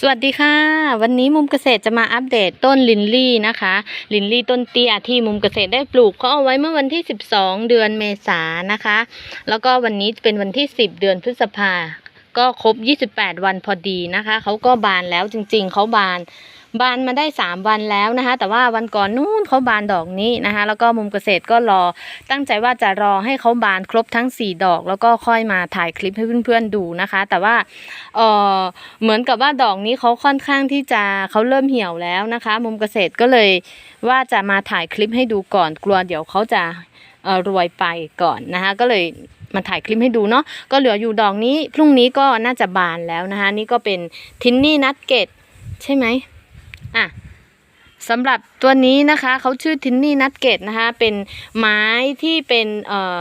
สวัสดีค่ะ วันนี้มุมเกษตรจะมาอัปเดตต้นลินลี่นะคะ ลินลี่ต้นเตี้ยที่มุมเกษตรได้ปลูกเขาเอาไว้เมื่อวันที่ 12 เดือนเมษานนะคะ แล้วก็วันนี้เป็นวันที่ 10 เดือนพฤษภา ก็ครบ 28 วันพอดีนะคะเขาก็บานแล้วจริงๆเขาบาน บานมาได้ 3 วันแล้วนะคะ แต่ว่าวันก่อนนู้นเขาบานดอกนี้นะคะ แล้วก็มุมเกษตรก็รอ ตั้งใจว่าจะรอให้เขาบานครบทั้ง 4 ดอก แล้วก็ค่อยมาถ่ายคลิปให้เพื่อนๆดูนะคะ แต่ว่าเออเหมือนกับว่าดอกนี้เขาค่อนข้างที่จะเขาเริ่มเหี่ยวแล้วนะคะ มุมเกษตรก็เลยว่าจะมาถ่ายคลิปให้ดูก่อนกลัวเดี๋ยวเขาจะเออรวยไปก่อนนะคะก็เลย มาถ่ายคลิปให้ดูเนาะก็เหลืออยู่ดอกนี้ พรุ่งนี้ก็น่าจะบานแล้วนะคะ นี่ก็เป็นทินนี่นัทเกตใช่ไหมอะสำหรับตัวนี้นะคะเขาชื่อทินนี่นัทเกตนะคะ เป็นไม้ที่เป็นเอ่อ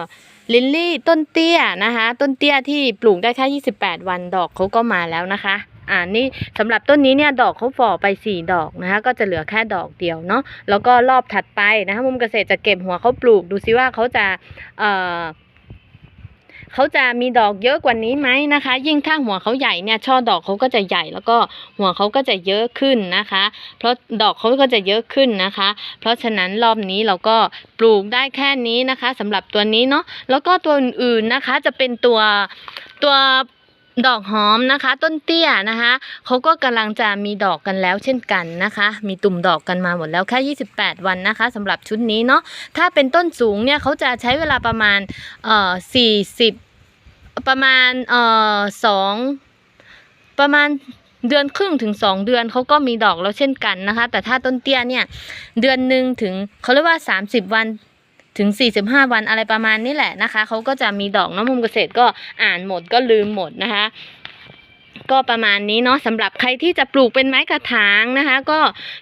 ลิลลี่ต้นเตี้ยนะคะ ต้นเตี้ยที่ปลูกได้แค่28 วันดอกเขาก็มาแล้วนะคะอ่านี่สำหรับต้นนี้เนี่ยดอกเขาฝ่อไป 4 ดอกนะคะก็จะเหลือแค่ดอกเดียวเนาะแล้วก็รอบถัดไปนะคะมุมเกษตรจะเก็บหัวเขาปลูกดูซิว่าเขาจะเอ่อ เขาจะมีดอกเยอะกว่านี้ไหมนะคะ ยิ่งถ้าหัวเขาใหญ่เนี่ยช่อดอกเขาก็จะใหญ่แล้วก็หัวเขาก็จะเยอะขึ้นนะคะ เพราะดอกเขาก็จะเยอะขึ้นนะคะ เพราะฉะนั้นรอบนี้เราก็ปลูกได้แค่นี้นะคะสำหรับตัวนี้เนาะแล้วก็ตัวอื่นๆนะคะจะเป็นตัวตัวดอกหอมนะคะ ต้นเตี้ยนะคะเขาก็กำลังจะมีดอกกันแล้วเช่นกันนะคะ มีตุ่มดอกกันมาหมดแล้วแค่28 วันนะคะสำหรับชุดนี้เนาะถ้าเป็นต้นสูงเนี่ยเขาจะใช้เวลาประมาณเอ่อ40 ประมาณเอ่อสองประมาณเดือนครึ่งถึงสองเดือนเขาก็มีดอกแล้วเช่นกันนะคะ แต่ถ้าต้นเตี้ยเนี่ย เดือนหนึ่งถึงเขาเรียกว่าสามสิบวันถึง 45 วันอะไรประมาณนี้แหละนะคะ เขาก็จะมีดอกน้ำมุมเกษตรก็อ่านหมดก็ลืมหมดนะคะ ก็ประมาณนี้เนาะสำหรับใครที่จะปลูกเป็นไม้กระถางนะคะ ก็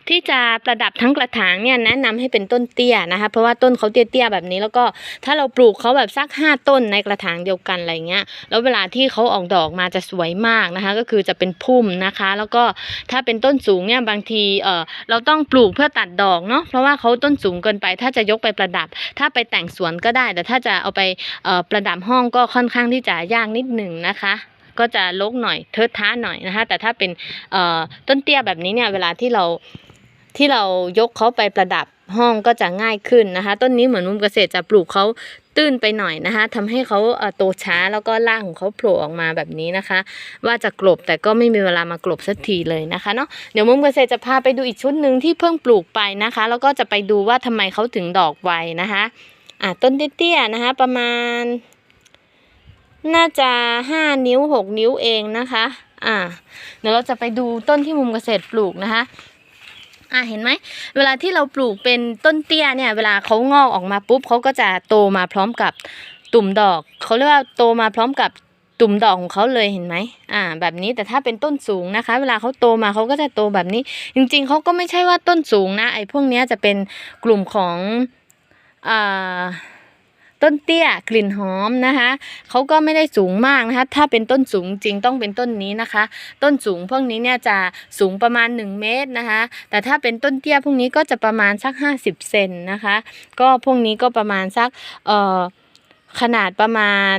ที่จะประดับทั้งกระถางเนี่ยแนะนำให้เป็นต้นเตี้ยนะคะ เพราะว่าต้นเขาเตี้ยๆแบบนี้แล้วก็ถ้าเราปลูกเขาแบบสักห้าต้นในกระถางเดียวกันอะไรเงี้ยแล้วเวลาที่เขาออกดอกมาจะสวยมากนะคะ ก็คือจะเป็นพุ่มนะคะ แล้วก็ถ้าเป็นต้นสูงเนี่ยบางทีเออเราต้องปลูกเพื่อตัดดอกเนาะเพราะว่าเขาต้นสูงเกินไป ถ้าจะยกไปประดับ ถ้าไปแต่งสวนก็ได้ แต่ถ้าจะเอาไปประดับห้องก็ค่อนข้างที่จะยากนิดหนึ่งนะคะ ก็จะลกหน่อยเทิดท้าหน่อยนะคะแต่ถ้าเป็นต้นเตี้ยแบบนี้เนี่ยเวลาที่เราที่เรายกเขาไปประดับห้องก็จะง่ายขึ้นนะคะ ต้นนี้เหมือนมุมเกษตรจะปลูกเขาตื้นไปหน่อยนะคะทำให้เขาโตช้าแล้วก็รากของเขาโผล่ออกมาแบบนี้นะคะ ว่าจะกลบแต่ก็ไม่มีเวลามากลบสักทีเลยนะคะเนาะเดี๋ยวมุมเกษตรจะพาไปดูอีกชุดหนึ่งที่เพิ่งปลูกไปนะคะ แล้วก็จะไปดูว่าทำไมเขาถึงดอกไวนะคะอะต้นเตี้ยๆนะคะ ประมาณ น่าจะห้านิ้วหกนิ้วเองนะคะ อ่า เดี๋ยวเราจะไปดูต้นที่มุมเกษตรปลูกนะคะอ่าเห็นไหมเวลาที่เราปลูกเป็นต้นเตี้ยเนี่ยเวลาเขางอกออกมาปุ๊บเขาก็จะโตมาพร้อมกับตุ่มดอกเขาเรียกว่าโตมาพร้อมกับตุ่มดอกของเขาเลยเห็นไหมอ่า แบบนี้แต่ถ้าเป็นต้นสูงนะคะ เวลาเขาโตมาเขาก็จะโตแบบนี้ จริงๆเขาก็ไม่ใช่ว่าต้นสูงนะไอ้พวกเนี้ยจะเป็นกลุ่มของอ่า ต้นเตี้ยกลิ่นหอมนะคะเขาก็ไม่ได้สูงมากนะคะ ถ้าเป็นต้นสูงจริงต้องเป็นต้นนี้นะคะ ต้นสูงพวกนี้เนี่ยจะสูงประมาณ 1 เมตรนะคะ แต่ถ้าเป็นต้นเตี้ยพวกนี้ก็จะประมาณสัก 50 เซนนะคะ ก็พวกนี้ก็ประมาณสักเอ่อขนาดประมาณ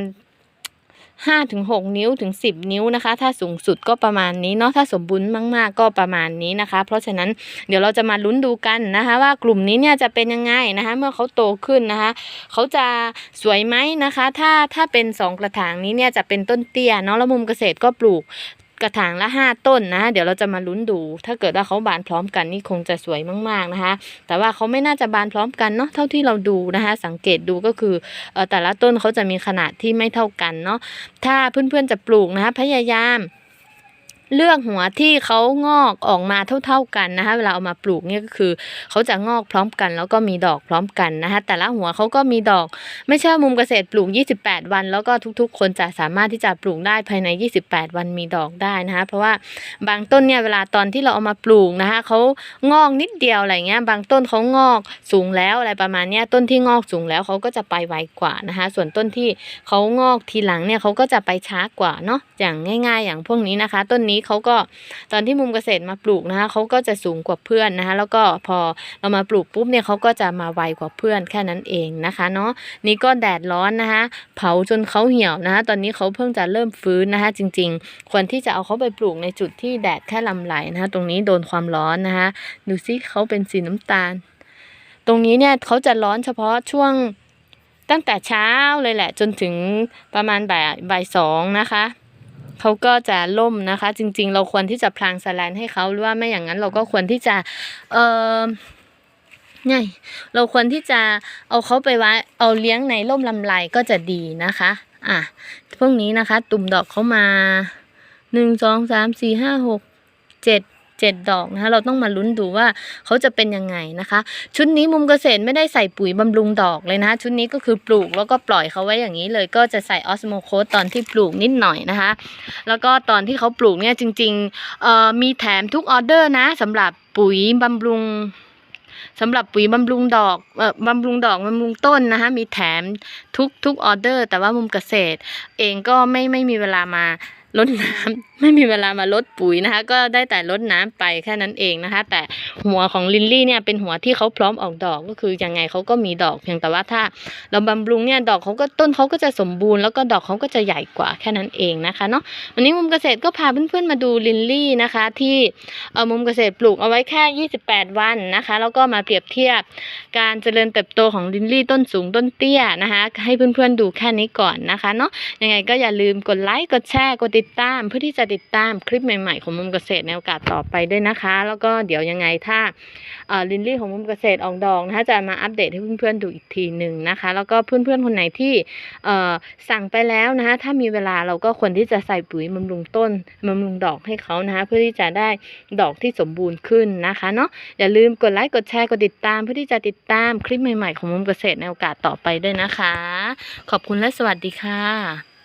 5ถึง6นิ้วถึง 10 นิ้วนะคะ ถ้าสูงสุดก็ประมาณนี้เนาะถ้าสมบูรณ์มากๆ ก็ประมาณนี้นะคะ เพราะฉะนั้นเดี๋ยวเราจะมาลุ้นดูกันนะคะ ว่ากลุ่มนี้เนี่ยจะเป็นยังไงนะคะ เมื่อเขาโตขึ้นนะคะเขาจะสวยไหมนะคะ ถ้าถ้าเป็นสองกระถางนี้เนี่ยจะเป็นต้นเตี้ยเนาะแล้วมุมเกษตรก็ปลูก กระถางละห้าต้นนะ เดี๋ยวเราจะมาลุ้นดู ถ้าเกิดว่าเขาบานพร้อมกันนี่คงจะสวยมากๆนะคะ แต่ว่าเขาไม่น่าจะบานพร้อมกันเนาะเท่าที่เราดูนะคะ สังเกตดูก็คือเอ่อแต่ละต้นเขาจะมีขนาดที่ไม่เท่ากันเนาะถ้าเพื่อนๆจะปลูกนะคะพยายาม เลือกหัวที่เขางอกออกมาเท่า ๆกันนะคะ เวลาเอามาปลูกเนี่ยก็คือเขาจะงอกพร้อมกัน แล้วก็มีดอกพร้อมกันนะคะแต่ละหัวเขาก็มีดอก ไม่ใช่ว่ามุมเกษตรปลูก 28 วัน แล้วก็ทุกๆ คนจะสามารถที่จะปลูกได้ภายใน 28 วันมีดอกได้นะคะ เพราะว่าบางต้นเนี่ยเวลาตอนที่เราเอามาปลูกนะคะเขางอกนิดเดียวอะไรเงี้ย บางต้นเขางอกสูงแล้วอะไรประมาณเนี้ยต้นที่งอกสูงแล้วเขาก็จะไปไวกว่านะคะ ส่วนต้นที่เขางอกทีหลังเนี่ยเขาก็จะไปช้ากว่าเนาะอย่างง่าย ๆ อย่างพวกนี้นะคะ ต้นนี้นี้เขาก็ตอนที่มุมเกษตรมาปลูกนะคะเขาก็จะสูงกว่าเพื่อนนะคะแล้วก็พอเรามาปลูกปุ๊บเนี่ยเขาก็จะมาไวกว่าเพื่อนแค่นั้นเองนะคะเนาะนี่ก็แดดร้อนนะคะเผาจนเขาเหี่ยวนะคะตอนนี้เขาเพิ่งจะเริ่มฟื้นนะคะจริง ๆ ควรที่จะเอาเขาไปปลูกในจุดที่แดดแค่ลำไหลนะคะตรงนี้โดนความร้อนนะคะดูซิเขาเป็นสีน้ำตาล ตรงนี้เนี่ยเขาจะร้อนเฉพาะช่วงตั้งแต่เช้าเลยแหละจนถึงประมาณบ่ายบ่ายสองนะคะ เขาก็จะล่มนะคะ จริง ๆ เราควรที่จะพลางสแลนให้เขาหรือว่าไม่อย่างนั้นเราก็ควรที่จะเออไงเราควรที่จะเอาเขาไปไว้เอาเลี้ยงในร่มลำไรก็จะดีนะคะ อะพวกนี้นะคะ ตุ่มดอกเขามาหนึ่งสองสามสี่ห้าหกเจ็ด เจ็ดดอกนะคะเราต้องมาลุ้นดูว่าเขาจะเป็นยังไงนะคะ ชุดนี้มุมเกษตรไม่ได้ใส่ปุ๋ยบำรุงดอกเลยนะ ชุดนี้ก็คือปลูกแล้วก็ปล่อยเขาไว้อย่างนี้เลยก็จะใส่ออสโมโคสตอนที่ปลูกนิดหน่อยนะคะ แล้วก็ตอนที่เขาปลูกเนี่ยจริงๆมีแถมทุกออเดอร์นะสำหรับปุ๋ยบำรุงสำหรับปุ๋ยบำรุงดอกเอ่อบำรุงดอกบำรุงต้นนะคะมีแถมทุกทุกออเดอร์ แต่ว่ามุมเกษตร เองก็ไม่ไม่มีเวลามา ลดน้ำไม่มีเวลามาลดปุ๋ยนะคะ ก็ได้แต่ลดน้ำไปแค่นั้นเองนะคะ แต่หัวของลินลี่เนี่ยเป็นหัวที่เขาพร้อมออกดอกก็คือยังไงเขาก็มีดอกเพียงแต่ว่าถ้า เราบำรุงเนี่ยดอกเขาก็ต้นเขาก็จะสมบูรณ์แล้วก็ดอกเขาก็จะใหญ่กว่าแค่นั้นเองนะคะเนาะวันนี้มุมเกษตรก็พาเพื่อนๆมาดูลินลี่นะคะ ที่เออมุมเกษตรปลูกเอาไว้แค่ 28 วันนะคะ แล้วก็มาเปรียบเทียบการเจริญเติบโตของลินลี่ต้นสูงต้นเตี้ยนะคะ ให้เพื่อนๆดูแค่นี้ก่อนนะคะเนาะยังไงก็อย่าลืมกดไลค์กดแชร์กดติดตามเพื่อที่จะติดตามคลิปใหม่ๆ ของมุมเกษตรในโอกาสต่อไปด้วยนะคะ แล้วก็เดี๋ยวยังไงถ้าลินลี่ของมุมเกษตรออกดอกนะคะจะมาอัปเดตให้เพื่อนๆดูอีกทีหนึ่งนะคะ แล้วก็เพื่อนๆคนไหนที่สั่งไปแล้วนะคะถ้ามีเวลาเราก็ควรที่จะใส่ปุ๋ยบำรุงต้นบำรุงดอกให้เขานะคะเพื่อที่จะได้ดอกที่สมบูรณ์ขึ้นนะคะเนาะอย่าลืมกดไลค์กดแชร์กดติดตามเพื่อที่จะติดตามคลิปใหม่ๆ ของมุมเกษตรในโอกาสต่อไปด้วยนะคะ ขอบคุณและสวัสดีค่ะ